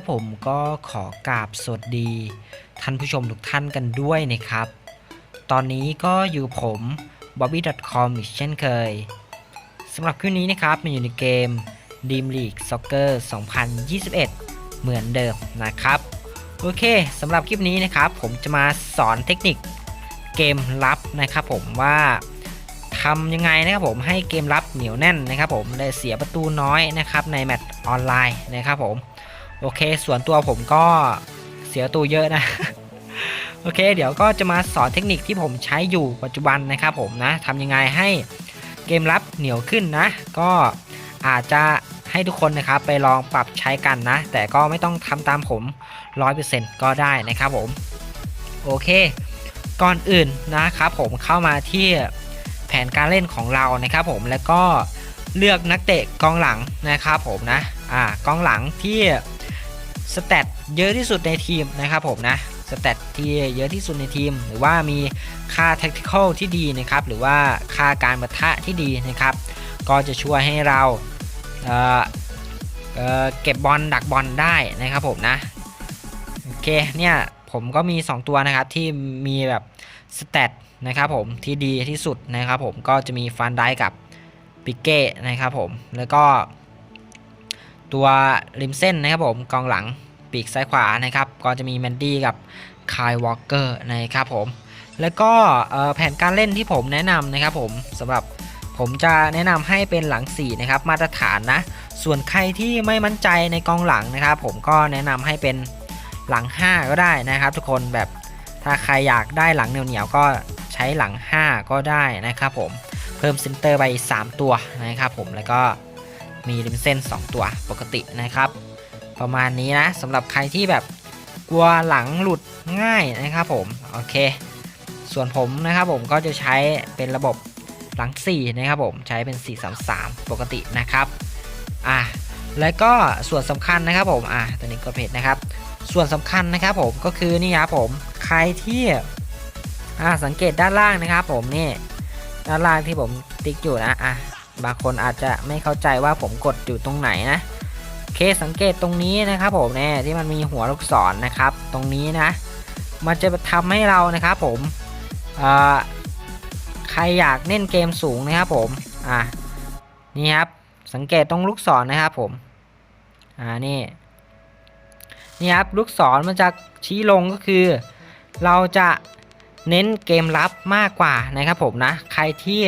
แล้วผมก็ขอกราบสวัสดี ท่านผู้ชมทุกท่านกันด้วยนะครับ ตอนนี้ก็อยู่ผม bobby.com อีกเช่นเคยสำหรับคลิปนี้นะครับมันอยู่ในเกม Dream League Soccer 2021 เหมือนเดิมนะครับ โอเคสำหรับคลิปนี้นะครับ ผมจะมาสอนเทคนิคเกมลับนะครับผมว่าทำยังไงนะครับผมให้เกมลับเหนียวแน่นนะครับผมและเสียประตูน้อยนะครับในแมตช์ออนไลน์นะครับผม โอเค ส่วนตัวผมก็เสียประตูเยอะนะ โอเค เดี๋ยวก็จะมาสอนเทคนิคที่ผมใช้อยู่ปัจจุบันนะครับผมนะทำยังไงให้เกมลับเหนียวขึ้นนะ ก็อาจจะให้ทุกคนนะครับไปลองปรับใช้กันนะ แต่ก็ไม่ต้องทำตามผม 100%ก็ได้นะครับผมโอเค ก่อนอื่นนะครับผมเข้ามาที่แผนการเล่นของเรานะครับผมแล้วก็เลือกนักเตะกองหลังนะครับผมนะอ่ากองหลังที่ สเตตเยอะที่สุดในทีมนะครับผมนะสเตตที่เยอะที่สุดในทีม หรือว่ามีค่า tactical ที่ดีนะครับหรือว่าค่าการปะทะที่ดีนะครับ ก็จะช่วยให้เราเเเก็บบอลดักบอลได้นะครับผมนะโอเคเนี่ยผมก็มี 2 ตัวนะครับที่มีแบบสเตตนะครับผมที่ดีที่สุดนะครับผมก็จะมีฟันได้กับปิเก้นะครับผมแล้วก็ ตัวริมเส้นนะครับผมกองหลังปีกซ้ายขวานะครับ ก็จะมีแมนดี้กับคายวอลเกอร์นะครับผม แล้วก็แผนการเล่นที่ผมแนะนำนะครับผมสำหรับผมจะแนะนำให้เป็นหลัง4นะครับมาตรฐานนะ ส่วนใครที่ไม่มั่นใจในกองหลังนะครับ ผมก็แนะนำให้เป็นหลัง 5 ก็ได้นะครับ ทุกคนแบบถ้าใครอยากได้หลังเหนียวๆก็ใช้หลัง 5 ก็ได้นะครับผมเพิ่มเซนเตอร์ไป 3 ตัวนะครับผมแล้วก็ มีริมเส้น 2 ตัวปกตินะครับ ประมาณนี้นะสำหรับใครที่แบบกลัวหลังหลุดง่ายนะครับผมโอเค ส่วนผมนะครับผมก็จะใช้เป็นระบบหลัง 4 นะครับผมใช้เป็น 433 ปกตินะครับอะแล้วก็ส่วนสำคัญนะครับผมอะตัวนี้ก็เพจนะครับ ส่วนสำคัญนะครับผมก็คือนี่ครับผมใครที่อะสังเกตด้านล่างนะครับผมนี่ด้านล่างที่ผมติ๊กอยู่นะอะ บางคนอาจจะไม่เข้าใจว่าผมกดอยู่ตรงไหนนะโอเคสังเกตตรงนี้นะครับผมเนี่ยที่มันมีหัวลูกศรนะครับ ตรงนี้นะ มันจะทำให้เรานะครับผมใครอยากเล่นเกมสูงนะครับผมอะนี่ครับสังเกตตรงลูกศรนะครับผมอ่านี่นี่ครับลูกศรมันจะชี้ลงก็คือ เราจะเน้นเกมรับมากกว่านะครับผมนะ ใครที่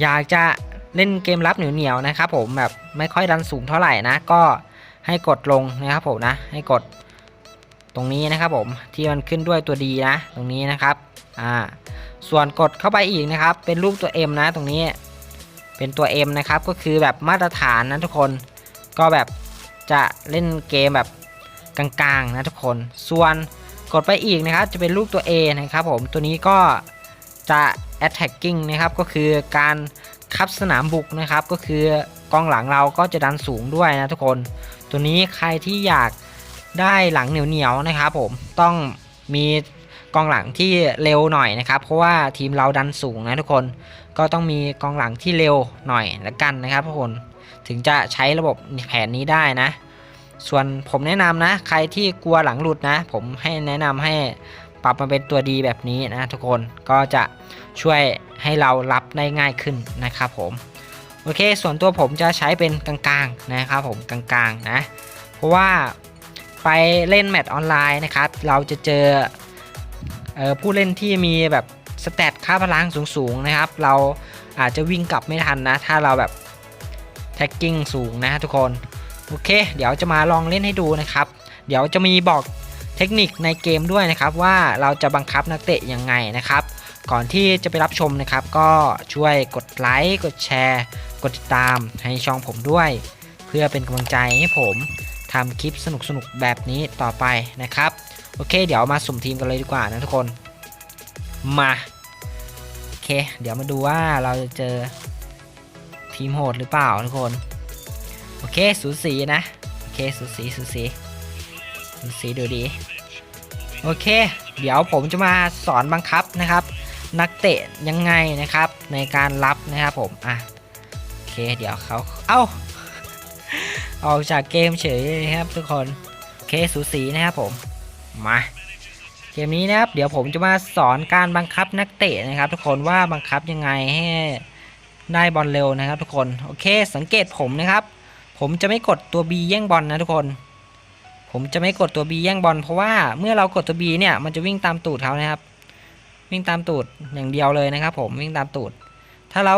อยากจะ เล่นเกมรับเหนียวๆนะครับผมแบบไม่ค่อยดันสูงเท่าไหร่นะ ก็ให้กดลงนะครับผมนะ ให้กดตรงนี้นะครับผมที่มันขึ้นด้วยตัวดีนะ ตรงนี้นะครับอ่าส่วนกดเข้าไปอีกนะครับ เป็นรูปตัว M นะตรงนี้เป็นตัว M นะครับก็คือแบบมาตรฐานนะทุกคนก็แบบจะเล่นเกมแบบกลางๆนะทุกคน ส่วนกดไปอีกนะครับ จะเป็นรูปตัว A นะครับผมตัวนี้ก็จะ attacking นะครับก็คือการ ครับสนามบุกนะครับก็คือกองหลังเราก็จะดันสูงด้วยนะทุกคน ตัวนี้ใครที่อยากได้หลังเหนียวๆนะครับผมต้องมีกองหลังที่เร็วหน่อยนะครับเพราะว่าทีมเราดันสูงนะทุกคนก็ต้องมีกองหลังที่เร็วหน่อยละกันนะครับทุกคนถึงจะใช้ระบบแผนนี้ได้นะ ส่วนผมแนะนำนะ ใครที่กลัวหลังหลุดนะ ผมให้แนะนำให้ปรับมาเป็นตัวดีแบบนี้นะทุกคนก็จะช่วยให้เรารับได้ง่ายขึ้นนะครับผมโอเค ส่วนตัวผมจะใช้เป็นกลางๆนะครับผมกลางๆนะเพราะว่าไปเล่นแมตช์ออนไลน์นะครับเราจะเจอออผู้เล่นที่มีแบบสเตตค่าพลังสูงๆนะครับ เราอาจจะวิ่งกลับไม่ทันนะ ถ้าเราแบบแท็กกิ้งสูงนะทุกคนโอเค เดี๋ยวจะมาลองเล่นให้ดูนะครับ เดี๋ยวจะมีบอกเทคนิคในเกมด้วยนะครับ ว่าเราจะบังคับนักเตะยังไงนะครับ ก่อนที่จะไปรับชมนะครับ ก็ช่วยกดไลค์กดแชร์ กดติดตามให้ช่องผมด้วย เพื่อเป็นกำลังใจให้ผมทำคลิปสนุกๆแบบนี้ต่อไปนะครับ โอเค เดี๋ยวมาสุ่มทีมกันเลยดีกว่านะทุกคน มาโอเค เดี๋ยวมาดูว่าเราจะเจอทีมโหดหรือเปล่าทุกคน โอเคสูสีนะ โอเคสูสีสูสีสูสีดูดี โอเค เดี๋ยวผมจะมาสอนบังคับนะครับ นักเตะยังไงนะครับในการรับนะครับผมอะโอเคเดี๋ยวเขาเอ้าออกจากเกมเฉยเลยครับ ทุกคนโอเคสูสีนะครับผมมาเกมนี้นะครับ เดี๋ยวผมจะมาสอนการบังคับนักเตะนะครับ ทุกคนว่าบังคับยังไงให้ได้บอลเร็วนะครับ ทุกคนโอเค สังเกตผมนะครับ ผมจะไม่กดตัว B แย่งบอลนะทุกคน ผมจะไม่กดตัว B แย่งบอลเพราะว่าเมื่อเรากดตัว B เนี่ยมันจะวิ่งตามตูดเขานะครับ วิ่งตามตูดอย่างเดียวเลยนะครับ ผมวิ่งตามตูด ถ้าเรา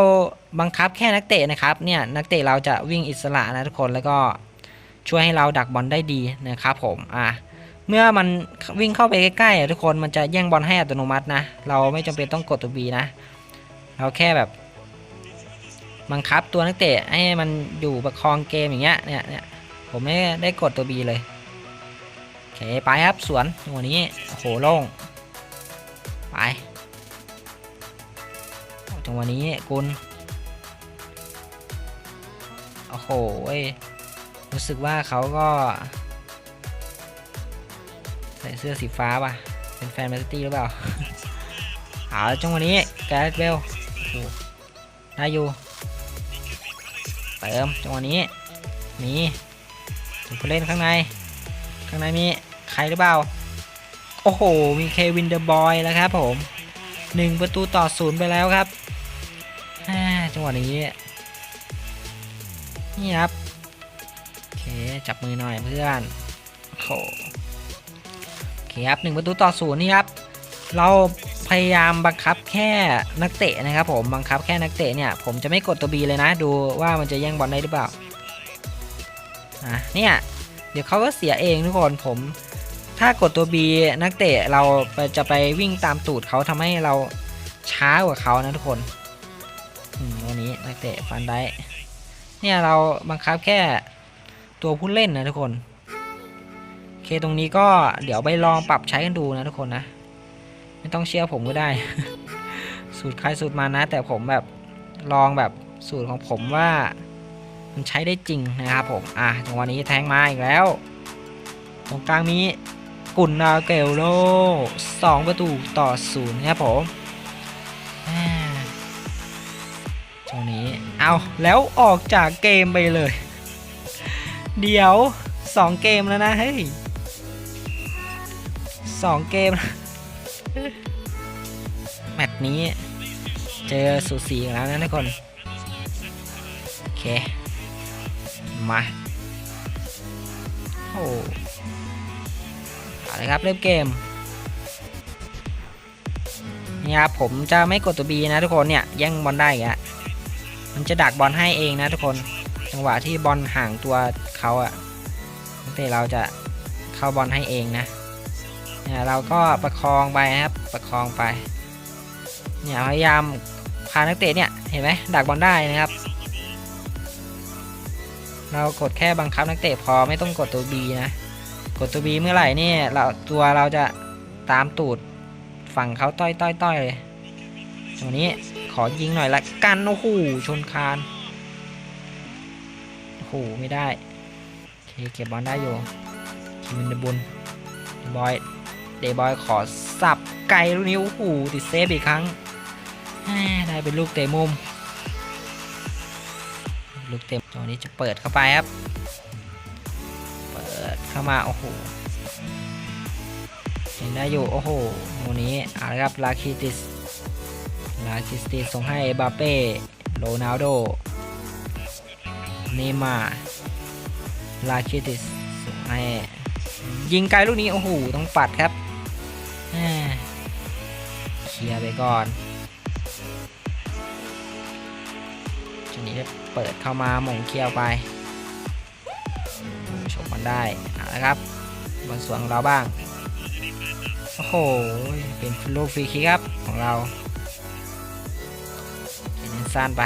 บังคับแค่นักเตะนะครับเนี่ยนักเตะเราจะวิ่งอิสระนะทุกคนแล้วก็ช่วยให้เราดักบอลได้ดีนะครับผมอะเมื่อมันวิ่งเข้าไปใกล้ๆทุกคนมันจะแย่งบอลให้อัตโนมัตินะ เราไม่จำเป็นต้องกดตัว B นะ เราแค่แบบบังคับตัวนักเตะให้มันอยู่ประคองเกมอย่างเงี้ยเนี่ยเนี่ยผมไม่ได้กดตัว B เลยโอเคไปครับสวนจังหวนี้โหโล่ง ไปจังหวะนี้กุลโอ้โหรู้สึกว่าเขาก็ ใส่เสื้อสีฟ้าป่ะ เป็นแฟนแมนซิตี้หรือเปล่าเอาจังหวะนี้แกรดเบลได้อยู่เติมจังหวะนี้มีถึงผู้เล่นข้างใน ข้างในมีใครหรือเปล่า โอ้โห มีเควินเดอร์บอยแล้วครับผมหนึ่งประตูต่อศูนย์ไปแล้วครับอ่าจังหวะนี้ นี่ครับโอเค จับมือหน่อยเพื่อนโอโหโอเคครับหนึ่งประตูต่อศูนย์นี่ครับ เราพยายามบังคับแค่นักเตะนะครับผม บังคับแค่นักเตะเนี่ย ผมจะไม่กดตัวบีเลยนะ ดูว่ามันจะแย่งบอลได้หรือเปล่า อะ เนี่ย เดี๋ยวเขาก็เสียเองทุกคน ผม ถ้ากดตัว B นักเตะเราจะไปวิ่งตามตูดเขาทำให้เราช้ากว่าเขานะทุกคนวันนี้นักเตะฟันได้เนี่ยเราบังคับแค่ตัวผู้เล่นนะทุกคนโอเคตรงนี้ก็เดี๋ยวไปลองปรับใช้กันดูนะทุกคนนะ ไม่ต้องเชื่อผมก็ได้ สูตรใครสูตรมานะ แต่ผมแบบลองแบบสูตรของผมว่า มันใช้ได้จริงนะครับผม อะจังหวะนี้แทงมาอีกแล้ว ตรงกลางมี กุนนาเกลโลสองประตูต่อศูนย์ครับผมอ่าตรงนี้ เอาแล้วออกจากเกมไปเลย เดี๋ยวสองเกมแล้วนะเฮ้ยสองเกม แมตช์นี้ เจอสูสีแล้วนะทุกคน โอเค มา โอ้ เอาเลยครับเริ่มเกมนี่ครับผมจะไม่กดตัว B นะทุกคนเนี่ยแย่งบอลได้อีกอะมันจะดักบอลให้เองนะทุกคนจังหวะที่บอลห่างตัวเขาอะนักเตะเราจะเข้าบอลให้เองนะเนี่ยเราก็ประคองไปนะครับประคองไปเนี่ยพยายามพานักเตะเนี่ยเห็นไหมดักบอลได้นะครับ เรากดแค่บังคับนักเตะพอไม่ต้องกดตัว B นะ กดตัว B เมื่อไหร่นี่เราตัวเราจะตามตูดฝั่งเขาต้อยต้อยต้อยเลยตรงนี้ขอยิงหน่อยละกันโอ้โหชนคานโอ้โหไม่ได้โอเคเก็บบอลได้อยู่คิมินเดบุญเดบอยเดบอยขอสับไกลลูกนี้โอ้โหติดเซฟอีกครั้งได้เป็นลูกเตะมุม ลูกเตะตรงนี้จะเปิดเข้าไปครับ เข้ามาโอ้โหยังได้อยู่โอ้โหตรงนี้อาละครับลาคิติสลาคิสติสส่งให้บาเป้โรนัลโดเนมาลาคิติสส่งให้ยิงไกลลูกนี้โอ้โหต้องปัดครับเคลียร์ไปก่อนทีนี้เปิดเข้ามาหม่งเคลียร์ไปชมมันได้ เอาละครับบอลสวนของเราบ้าง โอ้โห เป็นลูกฟรีคิกครับของเราเน้นสั้นไป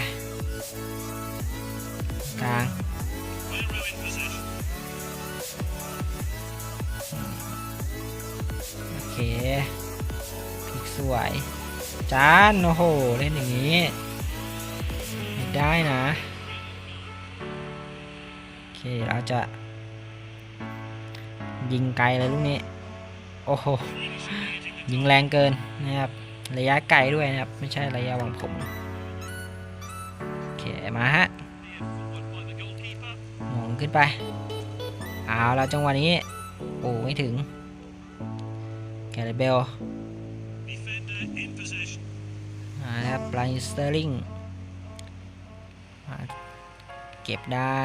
กลางโอเคพลิกสวย จาน โอ้โห เล่นอย่างนี้ ไม่ได้นะ โอเค เราจะ ยิงไกลเลยลูกนี้ โอ้โห ยิงแรงเกินนะครับ ระยะไกลด้วยนะครับ ไม่ใช่ระยะวางผม โอเค มาฮะหมงขึ้นไป เอาแล้วจังหวะนี้ โอ้ไม่ถึง แกเรเบลนะครับไบรสเตอร์ลิง เก็บได้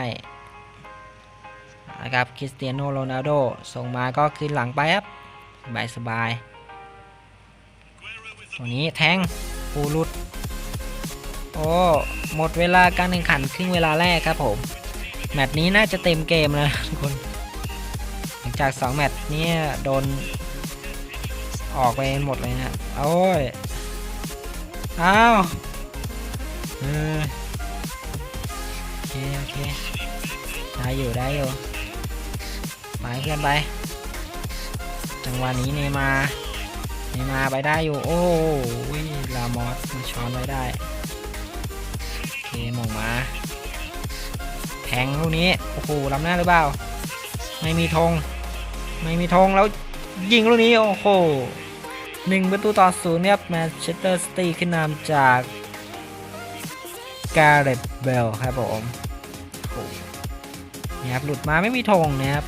นะครับคริสเตียโนโรนัลโดส่งมาก็คืนหลังไปครับสบายสบายตรงนี้แทงปูรุดโอ้หมดเวลาการแข่งขันครึ่งเวลาแรกครับผมแมตช์นี้น่าจะเต็มเกมแล้วทุกคน หลังจาก 2 แมตช์นี้โดนออกไปหมดเลยนะโอ้ยอ้าวเออโอเคโอเคได้อยู่ได้อยู่ ไปเพื่อนไปจังหวะนี้เนมาเนมาไปได้อยู่ โอ้ยลามอสมันช้อนไว้ได้โอเคหมงมาแทงลูกนี้โอ้โหล้ำหน้าหรือเปล่า ไม่มีธงไม่มีธงแล้วยิงลูกนี้ โอ้โหหนึ่งประตูต่อศูนย์ครับแมนเชสเตอร์ซิตี้ขึ้นนำจากกาเรตเบลครับผมโอ้โหนี่ครับหลุดมาไม่มีธงนะครับ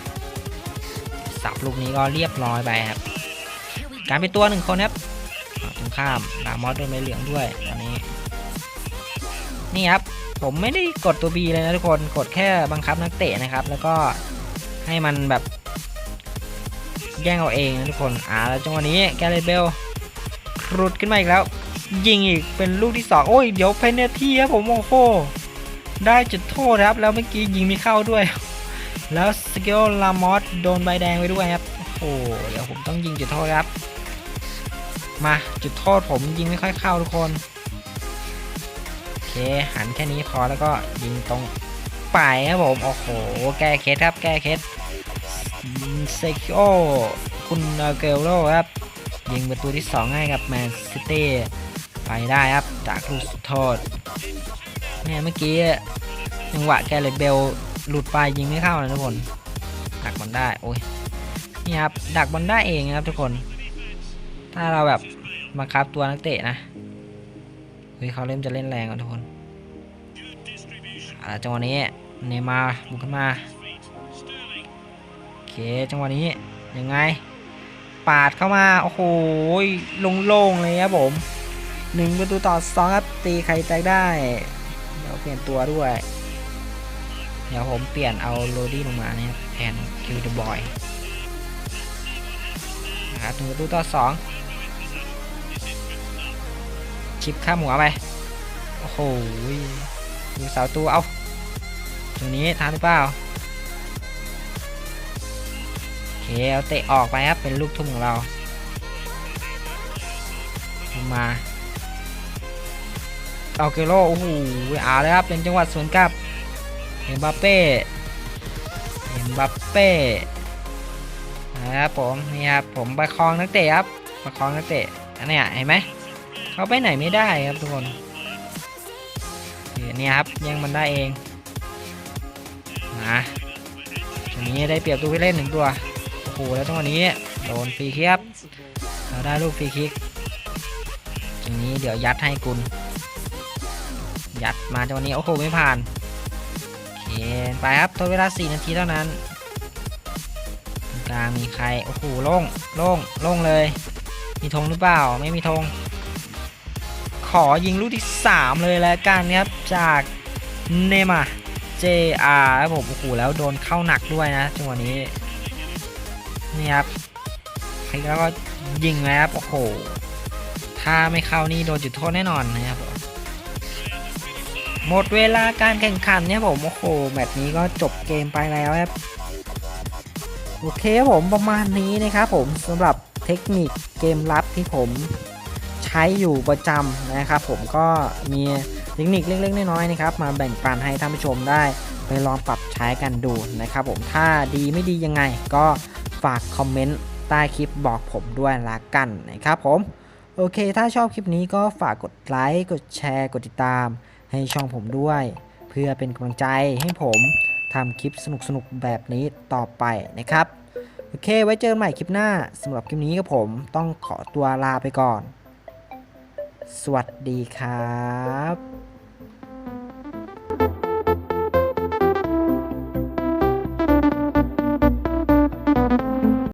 สับลูกนี้ก็เรียบร้อยไปครับ การเป็นตัวหนึ่งคนครับตรงข้ามดามอสโดนใบเหลืองด้วยตอนนี้ นี่ครับ ผมไม่ได้กดตัว B เลยนะทุกคนกดแค่บังคับนักเตะนะครับ แล้วก็ให้มันแบบแย่งเอาเองนะทุกคนอ่าแล้วจังหวะนี้แกเรเบลรุดขึ้นมาอีกแล้ว ยิงอีกเป็นลูกที่สองโอ้ยเดี๋ยวเพนเนทีครับผมโอ้โหได้จุดโทษครับ แล้วเมื่อกี้ยิงไม่เข้าด้วย แล้วสเกลลามอสโดนใบแดงไปด้วยครับ โอ้เดี๋ยวผมต้องยิงจุดโทษครับ มาจุดโทษผมยิงไม่ค่อยเข้าทุกคน โอเคหันแค่นี้พอแล้วก็ยิงตรงไปครับผม โอ้โห แก้เคสครับ แก้เคสเซคิโอคุณเกลโลครับ ยิงประตูที่ 2 ให้กับแมนซิตี้ไปได้ครับ จากลูกโทษเนี่ยเมื่อกี้จังหวะแกเลยเบล หลุดไปยิงไม่เข้านะทุกคนดักบอลได้โอ้ยนี่ครับดักบอลได้เองนะครับทุกคน ถ้าเราแบบบังคับตัวนักเตะนะเฮ้ยเขาเริ่มจะเล่นแรงแล้วทุกคนอ่าจังหวะนี้เนมาร์บุกขึ้นมาโอเคจังหวะนี้ยังไง ปาดเข้ามาโอ้โหโล่งๆเลยครับผมหนึ่งประตูต่อสองครับตีใครแตกได้ เดี๋ยวเปลี่ยนตัวด้วย เดี๋ยวผมเปลี่ยนเอาโรดี้ลงมาเนี่ยแทนคิวเดอะบอยนะครับถึงประตูต่อสองชิปข้ามหัวไป โอ้โหดูเสาตัวเอาตัวนี้ทานหรือเปล่าโอเคเอาเตะออกไปครับ เป็นลูกทุ่มของเราลงมาเอาเกโรโอ้โหอาเลยครับ เป็นจังหวัดสวนกลับ เอ็มบัปเป้เอ็มบัปเป้นะครับผมนี่ครับผมประคองนักเตะครับประคองนักเตะอันนี้เห็นไหมเขาไปไหนไม่ได้ครับทุกคนนี่ครับยังมันได้เองนะตรงนี้ได้เปรียบตัวผู้เล่นหนึ่งตัวโอ้โหแล้วตรงนี้โดนฟรีคิกครับเราได้ลูกฟรีคิกตรงนี้เดี๋ยวยัดให้กุลยัดมาจังหวะนี้โอ้โหไม่ผ่าน เคไปครับตัวเวลา 4 นาทีเท่านั้นกลางมีใคร โอ้โหโล่งโล่งโล่งเลย มีธงหรือเปล่า ไม่มีธง ขอยิงลูกที่ 3 เลยแล้วกันครับ จากเนมา JR ครับผมโอ้โหแล้วโดนเข้าหนักด้วยนะจังหวะนี้ นี่ครับแล้วก็ยิงแล้วครับ โอ้โห ถ้าไม่เข้านี่โดนจุดโทษแน่นอนนะครับ หมดเวลาการแข่งขันเนี่ยผมโอ้โหแมตช์นี้ก็จบเกมไปแล้วครับ โอเคผมประมาณนี้นะครับผมสำหรับเทคนิคเกมลับที่ผมใช้อยู่ประจำนะครับผมก็มีเทคนิคเล็กๆน้อยๆนะครับ มาแบ่งปันให้ท่านผู้ชมได้ไปลองปรับใช้กันดูนะครับผมถ้าดีไม่ดียังไง ก็ฝากคอมเมนต์ใต้คลิปบอกผมด้วยละกันนะครับผม โอเค ถ้าชอบคลิปนี้ก็ฝากกดไลค์กดแชร์กดติดตาม ให้ช่องผมด้วย เพื่อเป็นกำลังใจให้ผมทำคลิปสนุกๆแบบนี้ต่อไปนะครับ โอเค ไว้เจอกันใหม่คลิปหน้าสำหรับคลิปนี้กับผมต้องขอตัวลาไปก่อน สวัสดีครับ